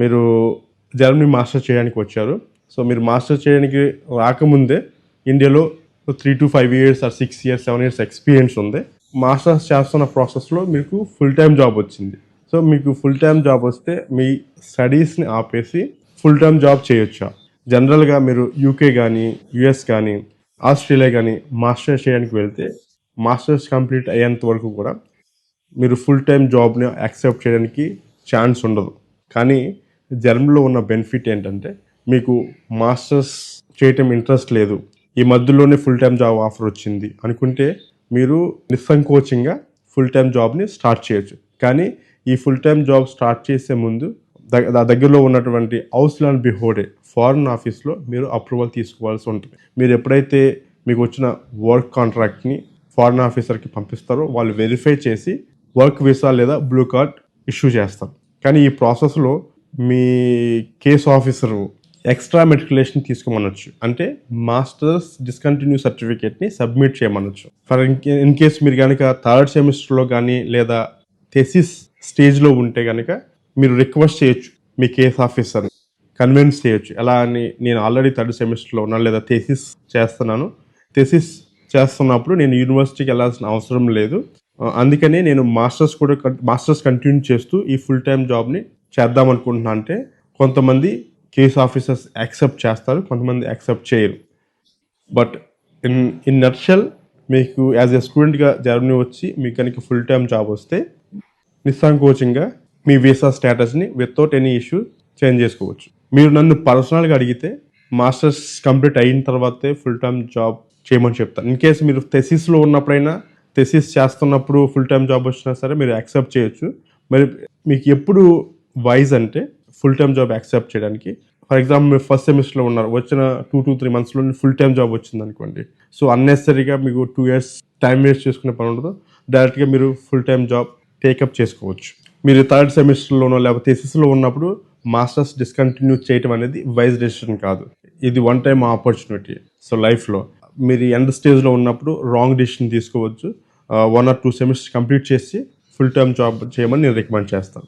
మీరు Germany master చేయడానికి వచ్చారు. సో మీరు మాస్టర్ చేయడానికి రాకముందే ఇండియాలో three to five years or six years seven years experience ఉంది. మాస్టర్స్ చేస్తున్న ప్రాసెస్లో మీకు ఫుల్ టైం జాబ్ వచ్చింది. సో మీకు ఫుల్ టైం జాబ్ వస్తే మీ స్టడీస్ని ఆపేసి ఫుల్ టైం జాబ్ చేయొచ్చా? జనరల్గా మీరు యూకే కానీ యుఎస్ కానీ ఆస్ట్రేలియా కానీ మాస్టర్స్ చేయడానికి వెళ్తే మాస్టర్స్ కంప్లీట్ అయ్యేంత వరకు కూడా మీరు ఫుల్ టైం జాబ్ని యాక్సెప్ట్ చేయడానికి ఛాన్స్ ఉండదు. కానీ జర్మనీలో ఉన్న బెనిఫిట్ ఏంటంటే మీకు మాస్టర్స్ చేయటం ఇంట్రెస్ట్ లేదు. ఈ మధ్యలోనే ఫుల్ టైం జాబ్ ఆఫర్ వచ్చింది. అనుకుంటే మీరు నిస్సంకోచంగా ఫుల్ టైం జాబ్ని స్టార్ట్ చేయొచ్చు. కానీ ఈ ఫుల్ టైం జాబ్ స్టార్ట్ చేసే ముందు దా దగ్గరలో ఉన్నటువంటి హౌస్ ల్యాండ్ బిహోడే ఫారెన్ ఆఫీస్లో మీరు అప్రూవల్ తీసుకోవాల్సి ఉంటుంది. మీరు ఎప్పుడైతే మీకు వచ్చిన వర్క్ కాంట్రాక్ట్ని ఫారెన్ ఆఫీసర్కి పంపిస్తారో వాళ్ళు వెరిఫై చేసి వర్క్ వీసా లేదా బ్లూ కార్డ్ ఇష్యూ చేస్తారు. కానీ ఈ ప్రాసెస్లో మీ కేస్ ఆఫీసరు ఎక్స్ట్రా మెట్రికులేషన్ తీసుకోమనొచ్చు. అంటే మాస్టర్స్ డిస్కంటిన్యూ సర్టిఫికేట్ని సబ్మిట్ చేయమనొచ్చు. ఫర్ ఇన్ కేస్ మీరు కనుక థర్డ్ సెమిస్టర్లో కానీ లేదా థెసిస్ స్టేజ్లో ఉంటే కనుక మీరు రిక్వెస్ట్ చేయొచ్చు మీ కేస్ ఆఫీసర్ కన్విన్స్ చేయొచ్చు. ఎలా అని నేను ఆల్రెడీ థర్డ్ సెమిస్టర్లో ఉన్నాను లేదా థెసిస్ చేస్తున్నాను. థెసిస్ చేస్తున్నప్పుడు నేను యూనివర్సిటీకి వెళ్ళాల్సిన అవసరం లేదు. అందుకనే నేను మాస్టర్స్ కూడా మాస్టర్స్ కంటిన్యూ చేస్తూ ఈ ఫుల్ టైం జాబ్ని చేద్దాం అనుకుంటున్నా అంటే కొంతమంది కేస్ ఆఫీసర్స్ యాక్సెప్ట్ చేస్తారు కొంతమంది యాక్సెప్ట్ చేయరు. బట్ ఇన్ ఇన్ నర్షల్ మీకు యాజ్ ఎ స్టూడెంట్గా జర్మనీ వచ్చి మీకు కనుక ఫుల్ టైం జాబ్ వస్తే నిస్సంకోచంగా మీ వీసా స్టేటస్ని వితౌట్ ఎనీ ఇష్యూ చేంజ్ చేసుకోవచ్చు. మీరు నన్ను పర్సనల్గా అడిగితే మాస్టర్స్ కంప్లీట్ అయిన తర్వాతే ఫుల్ టైం జాబ్ చేయమని చెప్తాను ఇన్ కేసు మీరు థెసిస్లో ఉన్నప్పుడైనా థెసిస్ చేస్తున్నప్పుడు ఫుల్ టైం జాబ్ వచ్చినా సరే మీరు యాక్సెప్ట్ చేయొచ్చు. మరి మీకు ఎప్పుడు వైజ్ అంటే ఫుల్ టైం జాబ్ యాక్సెప్ట్ చేయడానికి. ఫర్ ఎగ్జాంపుల్ మీరు ఫస్ట్ సెమిస్టర్లో ఉన్నారు వచ్చిన టూ టూ త్రీ మంత్స్లో ఫుల్ టైం జాబ్ వచ్చింది అనుకోండి. సో అన్నెసరీగా మీకు టూ ఇయర్స్ టైం వేస్ట్ చేసుకునే పని ఉండదు. డైరెక్ట్గా మీరు ఫుల్ టైం జాబ్ టేకప్ చేసుకోవచ్చు. మీరు థర్డ్ సెమిస్టర్లోనో లేకపోతే థెసిస్లో ఉన్నప్పుడు మాస్టర్స్ డిస్కంటిన్యూ చేయటం అనేది వైజ్ డెసిషన్ కాదు. ఇది వన్ టైం ఆపర్చునిటీ సో లైఫ్లో మీరు ఎండ్ స్టేజ్లో ఉన్నప్పుడు రాంగ్ డెసిషన్ తీసుకోవచ్చు. One or two semester complete చేసి ఫుల్ టైం జాబ్ చేయమని నేను రికమెండ్ చేస్తాను.